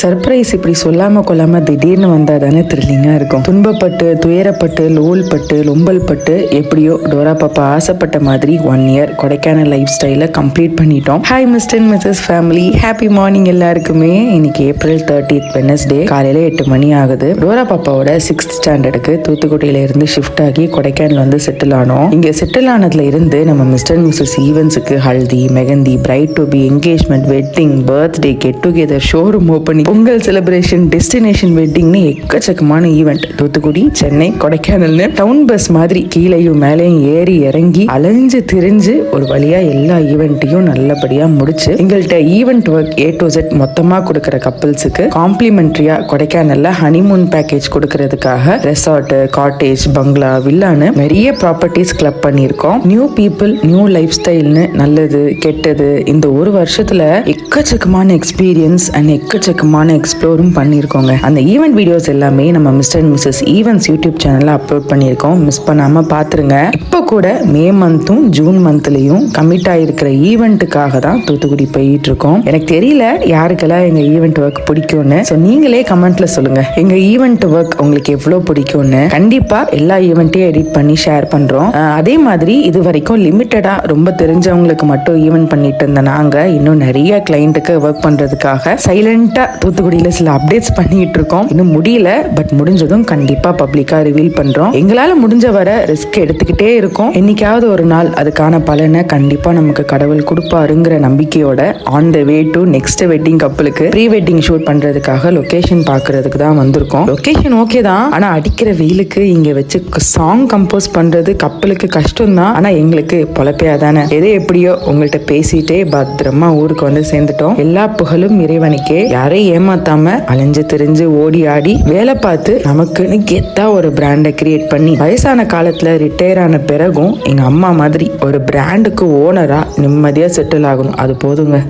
Surprise இப்படி சொல்லாம கொள்ளாம திடீர்னு வந்தா தானே த்ரில்லிங்கா இருக்கும். துன்பப்பட்டு துயரப்பட்டு லோல் பட்டு லொம்பல் பட்டு எப்படியோ டோரா பாப்பா ஆசைப்பட்ட மாதிரி ஒன் இயர் கொடைக்கானல் லைஃப் ஸ்டைல கம்ப்ளீட் பண்ணிட்டோம். Hi mister missus family happy morning எல்லாருக்குமே. இன்னைக்கு ஏப்ரல் தேர்ட்டித் வெனஸ்டே காலையில எட்டு மணி ஆகுது. டோரா பாப்பாவோட சிக்ஸ்த் ஸ்டாண்டர்டுக்கு தூத்துக்குடியில இருந்து ஷிஃப்ட் ஆகி கொடைக்கானல் வந்து செட்டில் ஆனோம். இங்க செட்டில் ஆனதுல இருந்து நம்ம mister missus ஈவென்ட்ஸுக்கு haldi mehndi bride to be engagement wedding birthday get together showroom opening Pongal celebration destination வெட்டிங்னு எக்கச்சக்கமான ஈவெண்ட் தூத்துக்குடி சென்னை கொடைக்கானல்னு டவுன் பஸ் மாதிரி கீழையும் மேலேயும் ஏறி இறங்கி அலைஞ்சு திரிஞ்சு ஒரு வழியா எல்லா ஈவெண்ட்டையும் நல்லபடியா முடிச்சு எங்கள்கிட்ட event work A to Z மொத்தமா கொடுக்குற கப்பல்ஸுக்கு காம்ப்ளிமெண்ட்ரியா கொடைக்கானல்ல ஹனிமூன் பேக்கேஜ் கொடுக்கறதுக்காக ரெசார்ட் காட்டேஜ் பங்களா வில்லான்னு நிறைய ப்ராப்பர்ட்டிஸ் கிளப் பண்ணியிருக்கோம். நியூ பீப்புள் நியூ லைஃப் ஸ்டைல்னு நல்லது கெட்டது. இந்த ஒரு வருஷத்துல எக்கச்சக்கமான எக்ஸ்பீரியன்ஸ் அண்ட் எக்கச்சக்கமான எக்ஸ்ப்ளோரும் பண்ணியிருக்கோங்க. அந்த ஈவெண்ட் வீடியோஸ் எல்லாமே நம்ம mister and missus events YouTube சேனலில் அப்லோட் பண்ணியிருக்கோம். மிஸ் பண்ணாமல் பார்த்துருங்க இப்போ கூட மே மந்த்தும் ஜூன் மந்த்லேயும் கமிட் ஆகிருக்கிற ஈவெண்ட்டுக்காக தான் தூத்துக்குடி போயிட்டு இருக்கோம் எனக்கு தெரியல யாருக்கெல்லாம் எங்கள் ஈவெண்ட் ஒர்க் பிடிக்கும்னு. ஸோ நீங்களே கமெண்ட்ல சொல்லுங்க. எங்க ஈவெண்ட் ஒர்க் உங்களுக்கு எவ்வளோ பிடிக்கும்னு. கண்டிப்பா எல்லா ஈவெண்ட்டையும் எடிட் பண்ணி ஷேர் பண்றோம். அதே மாதிரி இது வரைக்கும் லிமிட்டடா ரொம்ப தெரிஞ்சவங்களுக்கு மட்டும் ஈவெண்ட் பண்ணிட்டு இருந்த நாங்க இன்னும் நிறைய கிளைண்ட்டுக்கு ஒர்க் பண்றதுக்காக சைலண்டா தூத்துக்குடியில் சில அப்டேட்ஸ் பண்ணிட்டு இருக்கோம். இன்னும் முடியல பட் முடிஞ்சதும் கண்டிப்பாக பப்ளிக்காக ரிவீல் பண்ணுறோம் எங்களால் முடிஞ்ச வர ரிஸ்க் எடுத்துக்கிட்டே இருக்கோம். என்னைக்காவது ஒரு நாள் அதுக்கான பலனை கண்டிப்பாக நமக்கு கடவுள் கொடுப்பாருங்கிற நம்பிக்கையோட on the way to next wedding கப்பலுக்கு ப்ரீ வெட்டிங் ஷூட் பண்ணுறதுக்காக லொக்கேஷன் பார்க்குறதுக்கு தான் வந்திருக்கோம். லொக்கேஷன் ஓகே தான். ஆனால் அடிக்கிற வெயிலுக்கு இங்கே வச்சு சாங் கம்போஸ் பண்ணுறது கப்பலுக்கு கஷ்டம் தான் எங்களுக்கு பொழப்பையா தானே. எது எப்படியோ உங்கள்கிட்ட பேசிட்டே பத்திரமா ஊருக்கு வந்து சேர்ந்துட்டோம். எல்லா புகழும் இறைவனுக்கே. யாரையும் ஏமாத்தாம அலைஞ்சு திரிஞ்சு ஓடி ஆடி வேலை பார்த்து நமக்குன்னு கெத்தா ஒரு பிராண்டை கிரியேட் பண்ணி வயசான காலத்துல ரிட்டையர் ஆன பிறகும் எங்க அம்மா மாதிரி ஒரு பிராண்டுக்கு ஓனரா நிம்மதியா செட்டில் ஆகணும். அது போதுங்க.